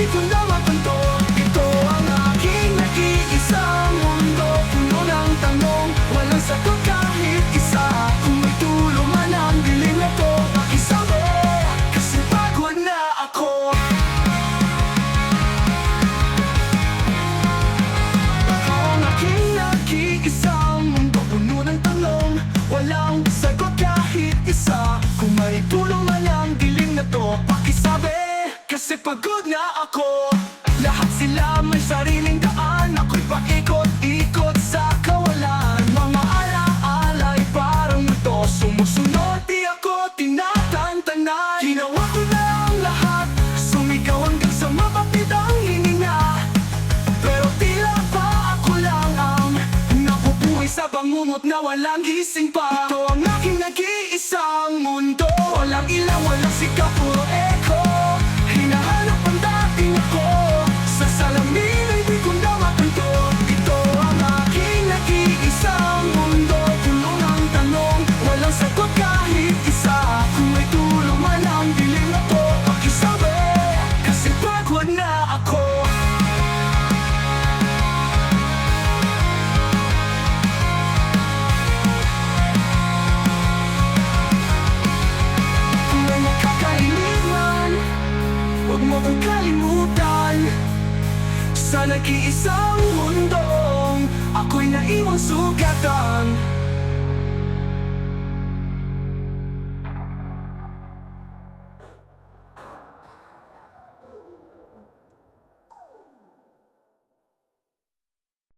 happy to know pagod na ako. Lahat sila may sariling daan. Ako'y paikot-ikot sa kawalan. Mga alaala'y parang muto Sumusunod di ako tinatantanay Ginawa ko na ang lahat. Sumigaw hanggang sa mapapit ang hininga. Pero tila pa ako lang ang Napupuhay sa bangungot na walang gising pa. Ito ang aking nag-iisang mundo. Walang ilaw, walang magkalimutan Sa nag-iisang mundong Ako'y naiwan sugatan.